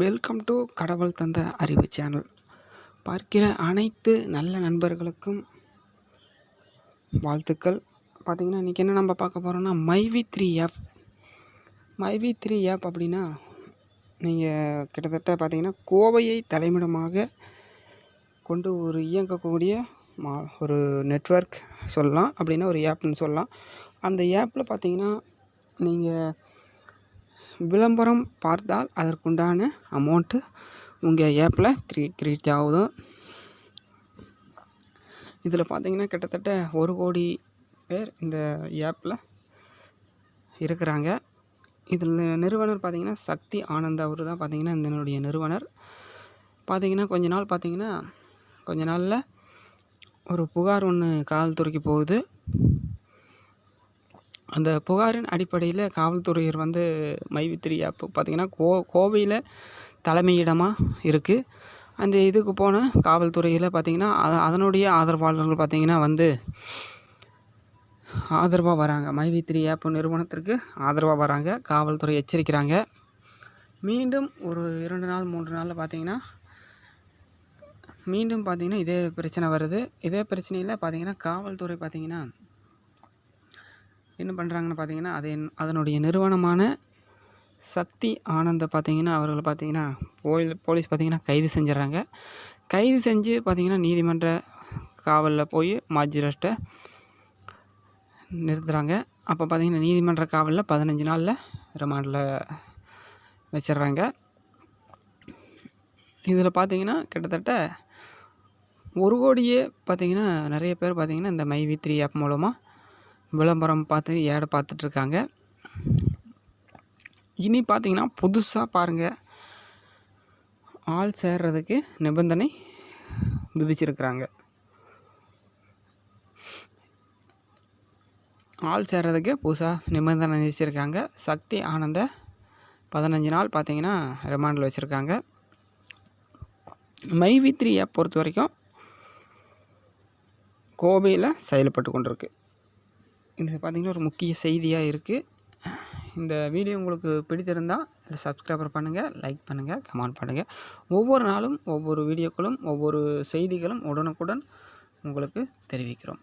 Welcome to கடவுள் தந்த அறிவு சேனல் பார்க்கிற அனைத்து நல்ல நண்பர்களுக்கும் வாழ்த்துக்கள். பார்த்திங்கன்னா இன்றைக்கி என்ன நம்ம பார்க்க போகிறோம்னா MyV three app MyV three app அப்படின்னா நீங்கள் கிட்டத்தட்ட பார்த்திங்கன்னா கோவையை தலைமையிடமாக கொண்டு ஒரு இயங்கக்கூடிய மா ஒரு நெட்வொர்க் சொல்லலாம். அப்படின்னா ஒரு ஆப்னு சொல்லலாம். அந்த ஆப்பில் பார்த்தீங்கன்னா நீங்கள் விளம்பரம் பார்த்தால் அதற்குண்டான அமௌண்ட்டு உங்கள் ஆப்பில் க்ரீ கிரியேட் ஆகுது. இதில் பார்த்தீங்கன்னா கிட்டத்தட்ட ஒரு கோடி பேர் இந்த ஆப்பில் இருக்கிறாங்க. இதில் நிறுவனர் பார்த்திங்கன்னா சக்தி ஆனந்த் அவர் தான் பார்த்திங்கன்னா இதனுடைய நிறுவனர். பார்த்திங்கன்னா கொஞ்ச நாள் பார்த்தீங்கன்னா கொஞ்ச நாளில் ஒரு புகார் ஒன்று காவல்துறைக்கு போகுது. அந்த புகாரின் அடிப்படையில் காவல்துறையர் வந்து மைவித்திரி ஆப் பார்த்திங்கன்னா கோ கோவையில் தலைமையிடமாக இருக்குது அந்த இதுக்கு போன காவல்துறையில் பார்த்திங்கன்னா அதனுடைய ஆதரவாளர்கள் பார்த்திங்கன்னா வந்து ஆதரவாக வராங்க. மைவித்திரி ஆப் நிறுவனத்திற்கு ஆதரவாக வராங்க. காவல்துறை எச்சரிக்கிறாங்க. மீண்டும் ஒரு இரண்டு நாள் மூன்று நாளில் பார்த்திங்கன்னா மீண்டும் பார்த்திங்கன்னா இதே பிரச்சனை வருது. இதே பிரச்சனையில் பார்த்திங்கன்னா காவல்துறை பார்த்திங்கன்னா என்ன பண்ணுறாங்கன்னு பார்த்தீங்கன்னா அது அதனுடைய நிறுவனமான சக்தி ஆனந்த பார்த்தீங்கன்னா அவர்களை பார்த்தீங்கன்னா போலீஸ் போலீஸ் பார்த்தீங்கன்னா கைது செஞ்சிடறாங்க. கைது செஞ்சு பார்த்தீங்கன்னா நீதிமன்ற காவலில் போய் மாஜிஸ்ட்ரேட்டை நிறுத்துகிறாங்க அப்போ பார்த்தீங்கன்னா நீதிமன்ற காவலில் பதினஞ்சு நாளில் ரிமாண்டில் வச்சிடுறாங்க. இதில் பார்த்தீங்கன்னா கிட்டத்தட்ட ஒரு கோடியே பார்த்தீங்கன்னா நிறைய பேர் பார்த்தீங்கன்னா இந்த மைவி த்ரீ ஆப் மூலமாக விளம்பரம் பார்த்து ஏடை பார்த்துட்ருக்காங்க. இனி பார்த்தீங்கன்னா புதுசாக பாருங்கள் ஆள் சேர்றதுக்கு நிபந்தனை விதிச்சிருக்கிறாங்க. ஆள் சேர்றதுக்கு புதுசாக நிபந்தனை விதிச்சிருக்காங்க. சக்தி ஆனந்த பதினஞ்சு நாள் பார்த்தீங்கன்னா ரிமாண்டில் வச்சுருக்காங்க. மைவி த்ரீ ஆப் பொறுத்த வரைக்கும் கோவையில் செயல்பட்டு கொண்டிருக்கு. இது பார்த்திங்கன்னா ஒரு முக்கிய செய்தியாக இருக்குது. இந்த வீடியோ உங்களுக்கு பிடித்திருந்தால் சப்ஸ்கிரைபர் பண்ணுங்கள் லைக் பண்ணுங்கள் கமெண்ட் பண்ணுங்கள். ஒவ்வொரு நாளும் ஒவ்வொரு வீடியோக்களும் ஒவ்வொரு செய்திகளும் உடனுக்குடன் உங்களுக்கு தெரிவிக்கிறோம்.